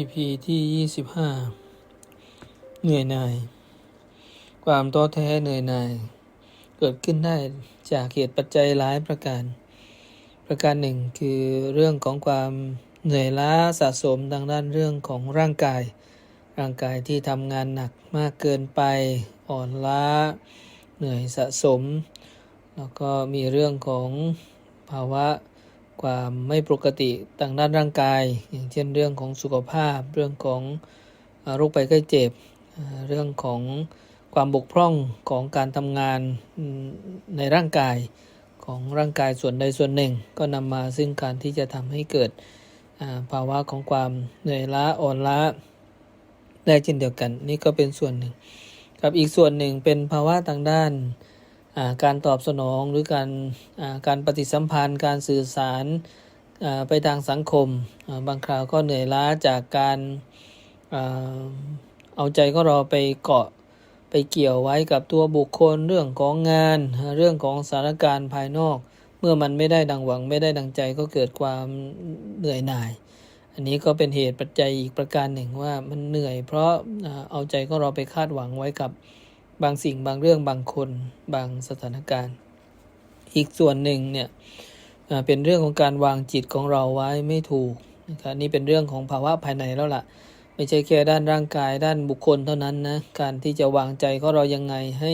EP ที่ 25 เหนื่อยหน่าย ความท้อแท้เหนื่อยหน่าย เกิดขึ้นได้จากเหตุปัจจัยหลายประการ ประการหนึ่งคือเรื่องของความเหนื่อยล้าสะสมทางด้านเรื่องของร่างกาย ร่างกายที่ทำงานหนักมากเกินไปอ่อนล้า เหนื่อยสะสม แล้วก็มีเรื่องของภาวะ ความไม่ปกติทางด้านร่างกาย อย่างเช่นเรื่องของสุขภาพ เรื่องของโรคภัยไข้เจ็บ เรื่องของความบกพร่องของการทำงานในร่างกายของร่างกายส่วนใดส่วนหนึ่ง ก็นำมาซึ่งการที่จะทำให้เกิดภาวะของความเหนื่อยล้าอ่อนล้าได้เช่นเดียวกัน นี่ก็เป็นส่วนหนึ่งกับอีกส่วนหนึ่งเป็นภาวะทางด้าน การตอบสนองหรือการการปฏิสัมพันธ์ การสื่อสารไปทางสังคม บางคราวก็เหนื่อยล้าจากการเอาใจก็เราไปเกาะไปเกี่ยวไว้กับตัวบุคคลเรื่องของงาน เรื่องของสถานการณ์ภายนอก เมื่อมันไม่ได้ดังหวังไม่ได้ดังใจก็เกิดความเหนื่อยหน่าย อันนี้ก็เป็นเหตุปัจจัยอีกประการหนึ่งว่ามันเหนื่อย เพราะเอาใจก็เราไปคาดหวังไว้กับ บางสิ่งบางเรื่องบางคนบางสถานการณ์ อีกส่วนหนึ่งเนี่ยเป็นเรื่องของการวางจิตของเราไว้ไม่ถูกนะครับนี่เป็นเรื่องของภาวะภายในแล้วล่ะ ไม่ใช่แค่ด้านร่างกายด้านบุคคลเท่านั้นนะการที่จะวางใจของเรายังไงให้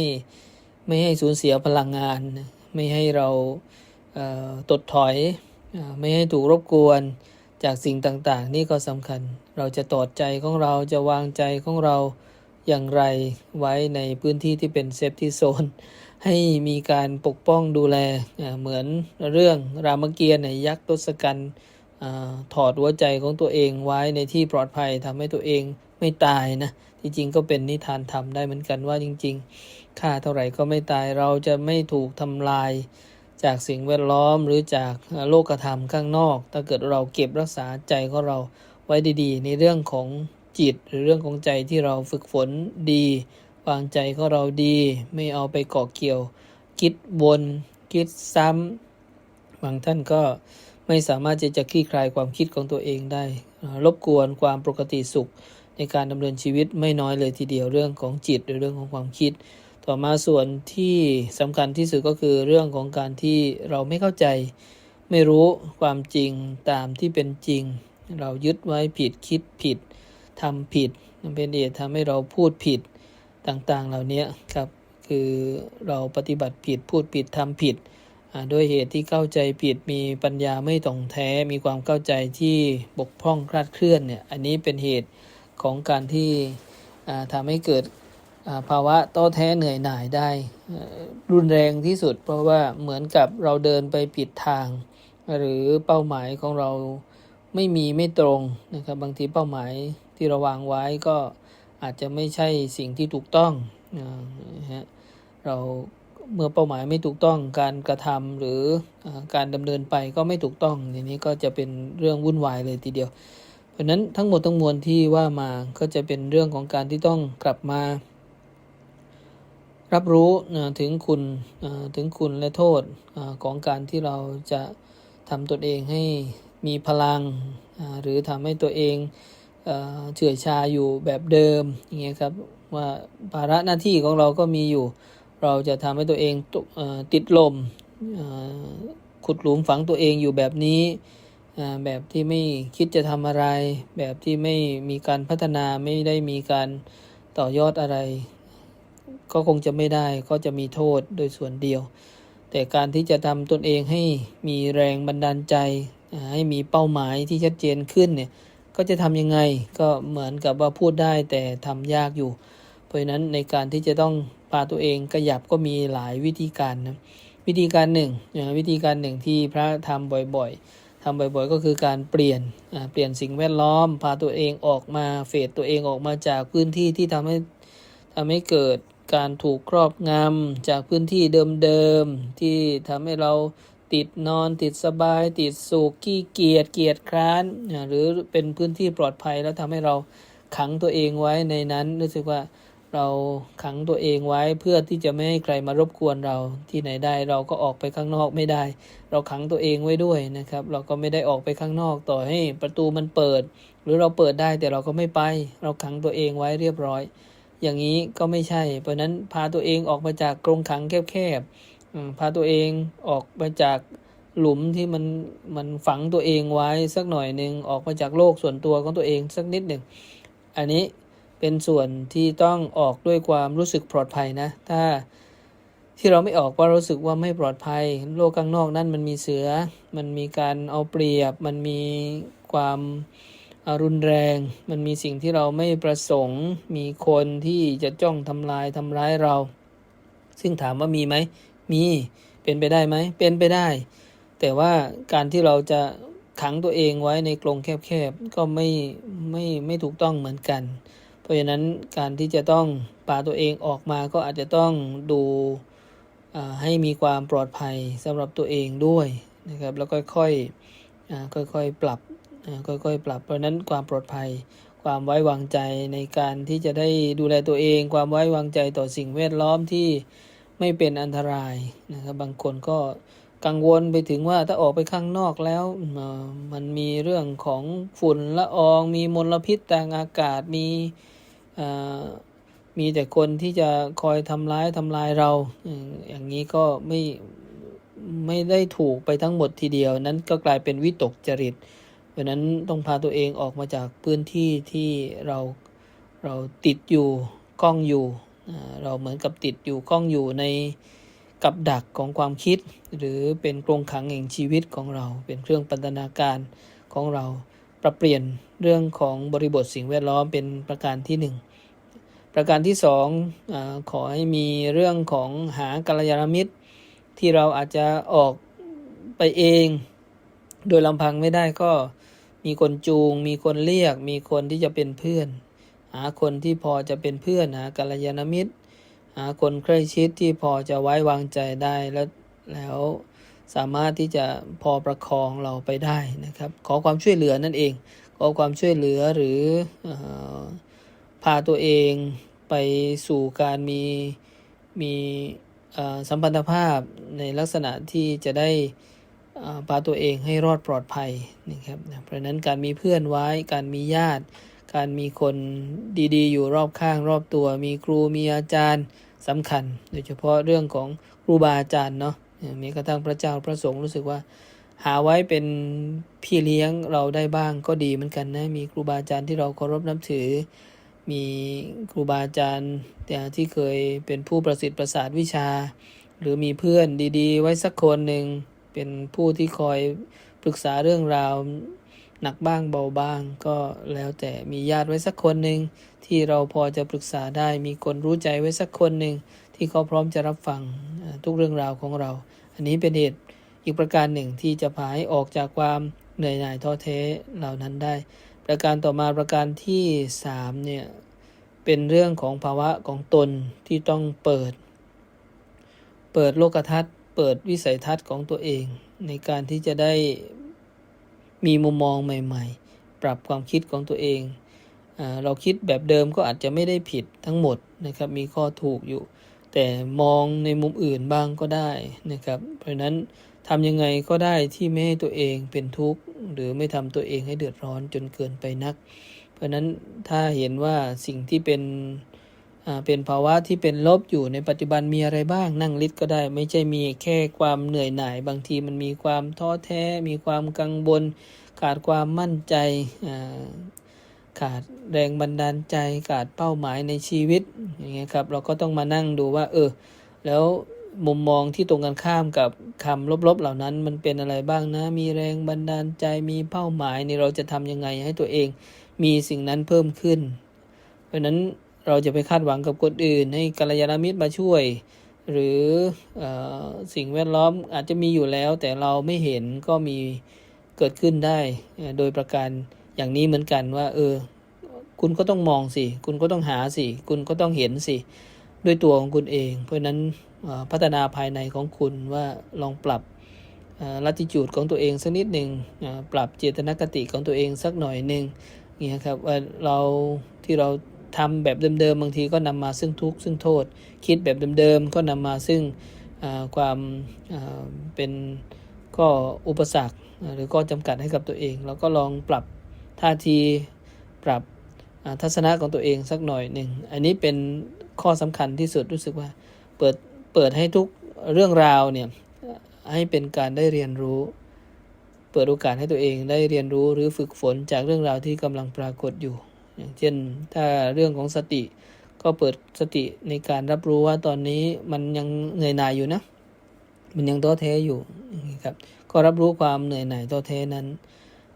ไม่ให้สูญเสียพลังงาน ไม่ให้เราเตดถอยอไม่ให้ถูกรบกวนจากสิ่งต่างๆ นี่ก็สำคัญ เราจะตอดใจของเราจะวางใจของเรา อย่างไรไว้ในพื้นที่ที่เป็นเซฟที่โซนให้มีการปกป้องดูแลเหมือนเรื่องรามเกียรติ์ในยยักษ์ทศกัณฐ์ถอดหัวใจของตัวเองไว้ในที่ปลอดภัยทำให้ตัวเองไม่ตายนะที่จริงก็เป็นนิทานธรรมได้เหมือนกันว่าจริงๆฆ่าเท่าไหร่ก็ไม่ตายเราจะไม่ถูกทำลายจากสิ่งแวดล้อมหรือจากโลกธรรมข้างนอก ถ้าเกิดเราเก็บรักษาใจของเราไว้ดีๆ ในเรื่องของ จิต หรือเรื่องของใจที่เราฝึกฝนดี วางใจของเราดี ไม่เอาไปเกาะเกี่ยว คิดวนคิดซ้ำบางท่านก็ไม่สามารถจะจะคลี่คลายความคิดของตัวเองได้รบกวนความปกติสุข ในการดำเนินชีวิตไม่น้อยเลยทีเดียวเรื่องของจิตหรือเรื่องของความคิด ต่อมาส่วนที่สำคัญที่สุดก็คือเรื่องของการที่เราไม่เข้าใจ ไม่รู้ความจริงตามที่เป็นจริง เรายึดไว้ผิดคิดผิด ทำผิดมันเป็นเหตุทำให้เราพูดผิดต่างๆ เหล่านี้ครับ คือเราปฏิบัติผิดพูดผิดทำผิดด้วยเหตุที่เข้าใจผิดมีปัญญาไม่ตรงแท้มีความเข้าใจที่บกพร่องคลาดเคลื่อนเนี่ยอันนี้เป็นเหตุของการที่อ่าทำให้เกิดภาวะต้อแท้เหนื่อยหน่ายได้รุนแรงที่สุด เพราะว่าเหมือนกับเราเดินไปผิดทาง หรือเป้าหมายของเราไม่มีไม่ตรงนะครับบางทีเป้าหมาย ที่เราวางไว้ก็อาจจะไม่ใช่สิ่งที่ถูกต้องนะฮะเราเมื่อเป้าหมายไม่ถูกต้องการกระทำหรือการดำเนินไปก็ไม่ถูกต้องทีนี้ก็จะเป็นเรื่องวุ่นวายเลยทีเดียว เพราะนั้นทั้งหมดทั้งมวลที่ว่ามาก็จะเป็นเรื่องของการที่ต้องกลับมา รับรู้ถึงคุณถึงคุณและโทษของการที่เราจะทำตนเองให้มีพลังหรือทำให้ตัวเอง เฉื่อยชาอยู่แบบเดิมอย่างเงี้ยครับว่าภาระหน้าที่ของเราก็มีอยู่ เราจะทำให้ตัวเองต,อติดลมขุดหลุมฝังตัวเองอยู่แบบนี้แบบที่ไม่คิดจะทำอะไร แบบที่ไม่มีการพัฒนาไม่ได้มีการต่อยอดอะไร ก็คงจะไม่ได้ก็จะมีโทษโดยส่วนเดียว แต่การที่จะทำตนเองให้มีแรงบันดาลใจให้มีเป้าหมายที่ชัดเจนขึ้นเนี่ย ก็จะทำยังไงก็เหมือนกับว่าพูดได้แต่ทำยากอยู่ เพราะฉะนั้นในการที่จะต้องพาตัวเองขยับก็มีหลายวิธีการนะวิธีการหนึ่งวิธีการหนึ่งที่พระทำบ่อยๆทำบ่อยๆ ก็คือการเปลี่ยนเปลี่ยนสิ่งแวดล้อม พาตัวเองออกมาเฟดตัวเองออกมาจากพื้นที่ที่ทำให้ทำให้เกิดการถูกครอบงำจากพื้นที่เดิมๆที่ทำให้เรา ติดนอนติดสบาย ติดสุขขี้เกียจเกียจคร้าน หรือเป็นพื้นที่ปลอดภัยแล้วทำให้เราขังตัวเองไว้ในนั้นรู้สึกว่าเราขังตัวเองไว้เพื่อที่จะไม่ให้ใครมารบกวนเราที่ไหนได้เราก็ออกไปข้างนอกไม่ได้ เราขังตัวเองไว้ด้วยนะครับ เราก็ไม่ได้ออกไปข้างนอกต่อให้ประตูมันเปิด หรือเราเปิดได้แต่เราก็ไม่ไป เราขังตัวเองไว้เรียบร้อย อย่างนี้ก็ไม่ใช่ เพราะนั้นพาตัวเองออกมาจากกรงขังแคบ พาตัวเองออกมาจากหลุมที่มันมันฝังตัวเองไว้สักหน่อยหนึ่งออกมาจากโลกส่วนตัวของตัวเองสักนิดหนึ่งอันนี้เป็นส่วนที่ต้องออกด้วยความรู้สึกปลอดภัยนะ ถ้าที่เราไม่ออกเพราะรู้สึกว่าไม่ปลอดภัย โลกข้างนอกนั่นมันมีเสือ มันมีการเอาเปรียบ มันมีความรุนแรง มันมีสิ่งที่เราไม่ประสงค์ มีคนที่จะจ้องทำลายทำร้ายเรา ซึ่งถามว่ามีไหม มีเป็นไปได้ไหมเป็นไปได้ แต่ว่าการที่เราจะขังตัวเองไว้ในกรงแคบๆก็ไม่ไม่ไม่ถูกต้องเหมือนกัน เพราะฉะนั้นการที่จะต้องปาตัวเองออกมาก็อาจจะต้องดูให้มีความปลอดภัยสำหรับตัวเองด้วยนะครับแล้วค่อยๆค่อยๆปรับค่อยๆปรับ เพราะนั้นความปลอดภัยความไว้วางใจในการที่จะได้ดูแลตัวเอง ความไว้วางใจต่อสิ่งแวดล้อมที่ ไม่เป็นอันตรายนะครับบางคนก็กังวลไปถึงว่าถ้าออกไปข้างนอกแล้วมันมีเรื่องของฝุ่นละออง มีมลพิษทางอากาศมีมีแต่คนที่จะคอยทำร้ายทำลายเรา อย่างนี้ก็ไม่ไม่ได้ถูกไปทั้งหมดทีเดียว นั้นก็กลายเป็นวิตกจริตเพราะนั้นต้องพาตัวเองออกมาจากพื้นที่ที่เราเราติดอยู่กล้องอยู่ เราเหมือนกับติดอยู่กล้องอยู่ในกับดักของความคิด หรือเป็นกรงขังแห่งชีวิตของเรา เป็นเครื่องปัฒนาการของเราปรับเปลี่ยนเรื่องของบริบทสิ่งแวดล้อมเป็นประการที่หนึ่งประการที่สองขอให้มีเรื่องของหากัลยาณมิตร ที่เราอาจจะออกไปเอง โดยลำพังไม่ได้ก็มีคนจูง มีคนเรียก มีคนที่จะเป็นเพื่อน หาคนที่พอจะเป็นเพื่อนหากัลยาณมิตร หาคนใกล้ชิดที่พอจะไว้วางใจได้แล้วแล้วสามารถที่จะพอประคองเราไปได้นะครับ ขอความช่วยเหลือนั่นเอง ขอความช่วยเหลือหรืออพาตัวเองไปสู่การมีมีสัมพันธภาพในลักษณะที่จะได้พาตัวเองให้รอดปลอดภัยนะครับ เพราะฉะนั้นการมีเพื่อนไว้การมีญาติ การมีคนดีๆ อยู่รอบข้างรอบตัว มีครูมีอาจารย์สำคัญ โดยเฉพาะเรื่องของครูบาอาจารย์เนาะม้กระทั่งพระเจ้าพระสงฆ์รู้สึกว่า หาไว้เป็นพี่เลี้ยงเราได้บ้างก็ดีเหมือนกันนะ มีครูบาอาจารย์ที่เราเคารพนับถือ มีครูบาอาจารย์แต่ที่เคยเป็นผู้ประสิทธิ์ประสาทวิชา หรือมีเพื่อนดี ๆ ไว้สักคนหนึ่งเป็นผู้ที่คอยปรึกษาเรื่องราว หนักบ้างเบาบ้าง ก็แล้วแต่มีญาติไว้สักคนหนึ่งที่เราพอจะปรึกษาได้มีคนรู้ใจไว้สักคนหนึ่งที่เขาพร้อมจะรับฟังทุกเรื่องราวของเรา อันนี้เป็นเหตุอีกประการหนึ่งที่จะพาให้ออกจากความเหนื่อยหน่ายท้อแท้เหล่านั้นได้ ประการต่อมาประการที่สามเนี่ยเป็นเรื่องของภาวะของตนที่ต้องเปิด เปิดโลกทัศน์ เปิดวิสัยทัศน์ของตัวเอง ในการที่จะได้ มีมุมมองใหม่ ๆ ปรับความคิดของตัวเอง เราคิดแบบเดิมก็อาจจะไม่ได้ผิดทั้งหมดนะครับ มีข้อถูกอยู่ แต่มองในมุมอื่นบ้างก็ได้นะครับ เพราะนั้นทำยังไงก็ได้ที่ไม่ให้ตัวเองเป็นทุกข์ หรือไม่ทำตัวเองให้เดือดร้อนจนเกินไปนัก เพราะนั้นถ้าเห็นว่าสิ่งที่เป็น เป็นภาวะที่เป็นลบอยู่ในปัจจุบันมีอะไรบ้างนั่งลิดก็ได้ ไม่ใช่มีแค่ความเหนื่อยหน่าย บางทีมันมีความท้อแท้ มีความกังวลขาดความมั่นใจขาดแรงบันดาลใจขาดเป้าหมายในชีวิตอย่างเงี้ยครับเราก็ต้องมานั่งดูว่า เออ แล้วมุมมองที่ตรงกันข้ามกับคำลบๆ เหล่านั้นมันเป็นอะไรบ้างนะ มีแรงบันดาลใจมีเป้าหมายนี่เราจะทำยังไงให้ตัวเอง มีสิ่งนั้นเพิ่มขึ้น เพราะนั้น เราจะไปคาดหวังกับคนอื่น ให้กัลยาณมิตรมาช่วย หรืออสิ่งแวดล้อมอาจจะมีอยู่แล้ว แต่เราไม่เห็นก็มีเกิดขึ้นได้ โดยประการอย่างนี้เหมือนกันว่า เออ คุณก็ต้องมองสิ คุณก็ต้องหาสิ คุณก็ต้องเห็นสิ ด้วยตัวของคุณเอง เพราะนั้นพัฒนาภายในของคุณว่าลองปรับลัติจูดของตัวเองสักนิดหนึ่งปรับเจตนคติของตัวเองสักหน่อยหนึ่งเนี่ยครับว่าเราที่เรา ทำแบบเดิมๆบางทีก็นำมาซึ่งทุกข์ซึ่งโทษ คิดแบบเดิมๆก็นำมาซึ่งความเป็นก็อุปสรรคหรือก็จำกัดให้กับตัวเอง เราก็ลองปรับท่าทีปรับทัศนะของตัวเองสักหน่อยหนึ่งอันนี้เป็นข้อสำคัญที่สุดรู้สึกว่าเปิดเปิดให้ทุกเรื่องราวเนี่ยให้เป็นการได้เรียนรู้ เปิดโอกาสให้ตัวเองได้เรียนรู้หรือฝึกฝนจากเรื่องราวที่กำลังปรากฏอยู่ อย่างเช่นถ้าเรื่องของสติก็เปิดสติในการรับรู้ว่าตอนนี้มันยังเหนื่อยหน่ายอยู่นะ มันยังท้อแท้อยู่นี้ครับ ก็รับรู้ความเหนื่อยหน่ายท้อแท้นั้น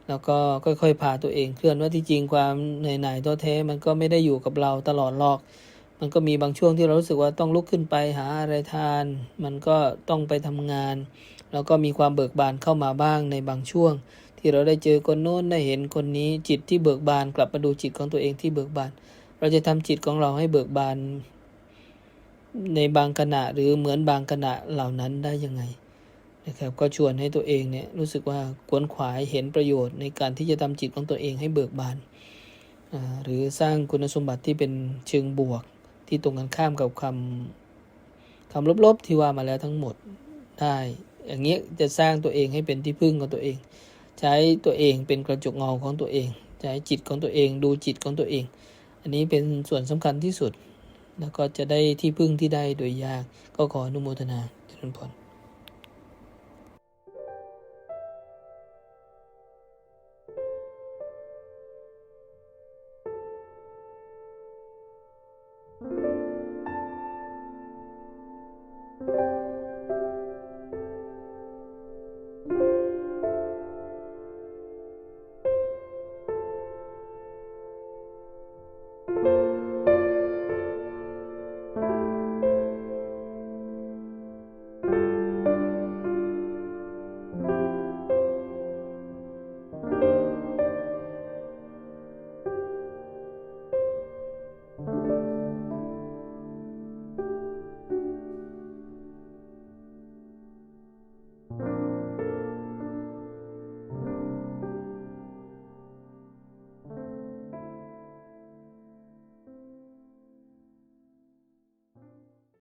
แล้วก็ค่อยๆพาตัวเองเคลื่อนว่าที่จริงความเหนื่อยหน่ายท้อแท้มันก็ไม่ได้อยู่กับเราตลอดหรอก มันก็มีบางช่วงที่เรารู้สึกว่าต้องลุกขึ้นไปหาอะไรทาน มันก็ต้องไปทำงาน แล้วก็มีความเบิกบานเข้ามาบ้างในบางช่วง ที่เราได้เจอคนโน้นได้เห็นคนนี้จิตที่เบิกบานกลับมาดูจิตของตัวเองที่เบิกบาน เราจะทำจิตของเราให้เบิกบานในบางขณะหรือเหมือนบางขณะเหล่านั้นได้ยังไงนะครับก็ชวนให้ตัวเองเนี่ยรู้สึกว่าขวนขวายเห็นประโยชน์ในการที่จะทำจิตของตัวเองให้เบิกบานหรือสร้างคุณสมบัติที่เป็นเชิงบวกที่ตรงกันข้ามกับคำคำลบๆที่ว่ามาแล้วทั้งหมดได้ อย่างเงี้ยจะสร้างตัวเองให้เป็นที่พึ่งของตัวเอง ใช้ตัวเองเป็นกระจกเงาของตัวเอง ใช้จิตของตัวเองดูจิตของตัวเอง อันนี้เป็นส่วนสำคัญที่สุด แล้วก็จะได้ที่พึ่งที่ได้โดยยากก็ขออนุโมทนาเจริญพร